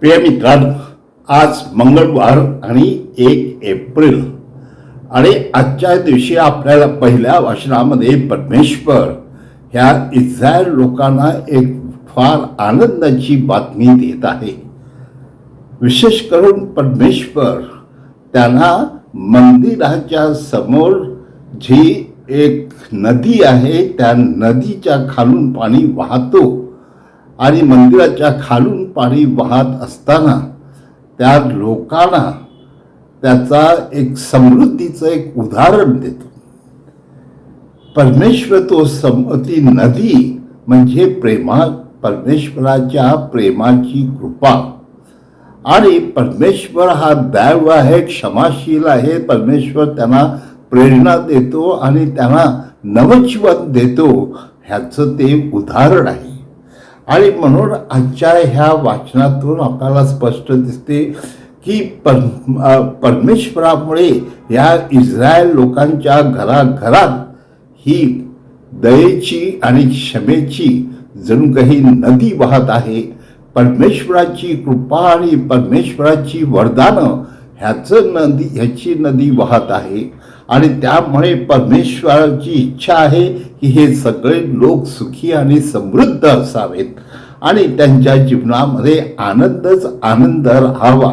प्रिय मित्रांनो आज मंगळवार आणि एक एप्रिल. आणि आजच्या दिवशी आपल्याला पहिल्या वाचनामध्ये परमेश्वर ह्या इस्रायल लोकांना एक फार आनंदाची बातमी देत आहे. विशेष करून परमेश्वर त्यांना मंदिराच्या समोर जी एक नदी आहे त्या नदीच्या खालून पाणी वाहतो. आणि मंदिराच्या खालून पाणी वाहत असताना त्या लोकांना त्याचा एक समृद्धीचं एक उदाहरण देतो. परमेश्वर तो सम ती नदी म्हणजे प्रेमा परमेश्वराच्या प्रेमाची कृपा. आणि परमेश्वर हा दैव आहे क्षमाशील आहे परमेश्वर त्यांना प्रेरणा देतो आणि त्यांना नवजीवन देतो ह्याचं ते उदाहरण आहे. आणि म्हणून आजच्या ह्या वाचनातून आपल्याला स्पष्ट दिसते की पर परमेश्वरामुळे ह्या इस्रायल लोकांच्या घराघरात ही दयेची आणि क्षमेची जणू काही नदी वाहत आहे. परमेश्वराची कृपा आणि परमेश्वराची वरदानं ह्याचं नदी ह्याची नदी वाहत आहे. आणि त्यामुळे परमेश्वराची इच्छा आहे की हे सगळे लोक सुखी आणि समृद्ध असावेत. आणि त्यांच्या जीवनामध्ये आनंदच आनंद राहावा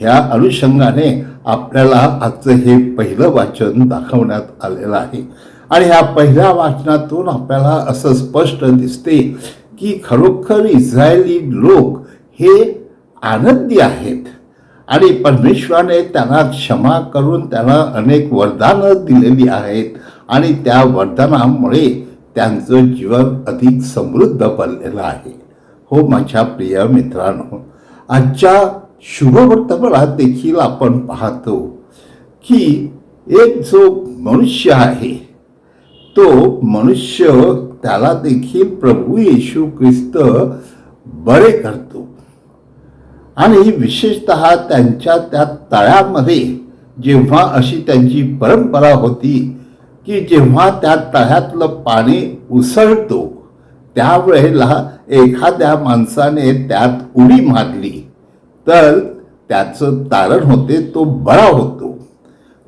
ह्या अनुषंगाने आपल्याला आजचं हे पहिलं वाचन दाखवण्यात आलेलं आहे. आणि ह्या पहिल्या वाचनातून आपल्याला असं स्पष्ट दिसते की खरोखर इस्रायली लोक हे आनंदी आहेत. आणि परमेश्वराने त्यांना क्षमा करून त्यांना अनेक वरदानं दिलेली आहेत. आणि त्या वरदानामुळे त्यांचं जीवन अधिक समृद्ध बनलेलं आहे. हो माझ्या प्रिय मित्रांनो आजच्या शुभवर्तमानात देखील आपण पाहतो की एक जो मनुष्य आहे तो मनुष्य त्याला देखील प्रभू येशू ख्रिस्त बरे करतो. आणि विशेषत त्यांच्या त्या तळ्यामध्ये जेव्हा अशी त्यांची परंपरा होती की जेव्हा त्या तळ्यातलं पाणी उसळतो त्यावेळेला एखाद्या माणसाने त्यात उडी मारली. तर त्याचं तारण होते तो बळा होतो.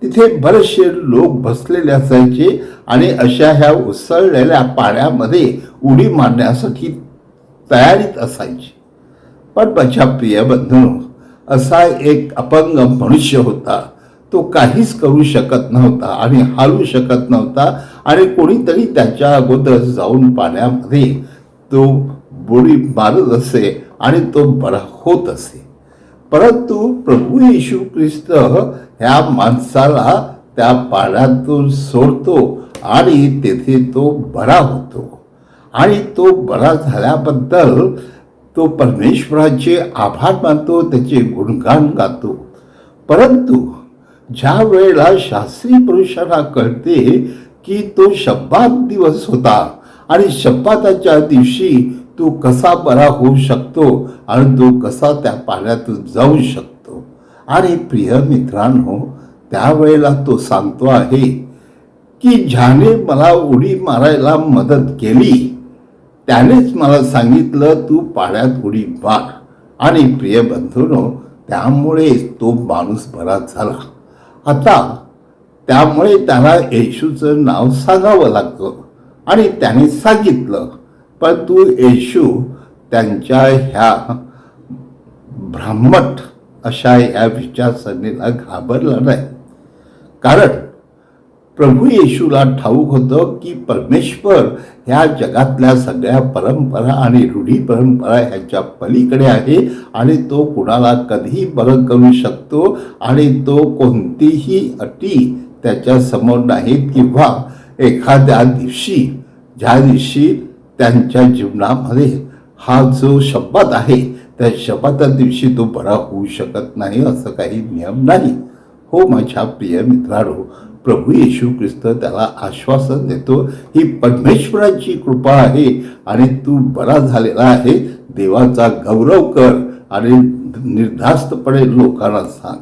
तिथे बरेचसे लोक बसलेले असायचे आणि अशा ह्या उसळलेल्या पाण्यामध्ये उडी मारण्यासाठी तयारीत असायचे. पण माझ्या प्रिय बंधूंनो असा एक अपंग मनुष्य होता. तो काहीच करू शकत नव्हता आणि हालू शकत नव्हता आणि कोणीतरी त्याच्या अगोदर जाऊन पाण्यामध्ये तो बुडी मारत असे आणि तो बरा होत असे. परंतु प्रभू येशू ख्रिस्त ह्या माणसाला त्या पाण्यातून सोडतो आणि तेथे तो बरा होतो. आणि तो बरा झाल्याबद्दल तो परमेश्वराचे आभार मानतो त्याचे गुणगान गातो. परंतु ज्या वेळेला शास्त्री पुरुषांना कळते की तो शब्दात दिवस होता आणि शब्दाच्या दिवशी तो कसा बरा होऊ शकतो आणि तो कसा त्या पाण्यातून जाऊ शकतो. आणि प्रिय मित्रांनो त्यावेळेला तो सांगतो आहे की ज्याने मला उडी मारायला मदत केली त्यानेच मला सांगितलं तू पाण्यात उडी मार. आणि प्रिय बंधूनो त्यामुळे तो माणूस बरा झाला. आता त्यामुळे त्याला येशूचं नाव सांगावं लागतं. आणि त्याने सांगितलं पण तू येशू त्यांच्या ह्या ब्राह्मट अशा या विचारसरणीला घाबरला नाही. कारण प्रभू येशूला ठाऊक होतं की परमेश्वर ह्या जगातल्या सगळ्या परंपरा आणि रूढी परंपरा ह्याच्या पलीकडे आहे आणि तो कुणाला कधीही बरं करू शकतो आणि तो कोणतीही अटी त्याच्यासमोर नाहीत किंवा एखाद्या दिवशी ज्या दिवशी त्यांच्या जीवनामध्ये हा जो शपथ आहे त्या शब्दाच्या दिवशी तो बरा होऊ शकत नाही असं काही नियम नाही. हो माझ्या प्रिय मित्रांनो प्रभू येशू ख्रिस्त त्याला आश्वासन देतो ही परमेश्वराची कृपा आहे आणि तू बरा झालेला आहे. देवाचा गौरव कर आणि निर्धास्तपणे लोकांना सांग.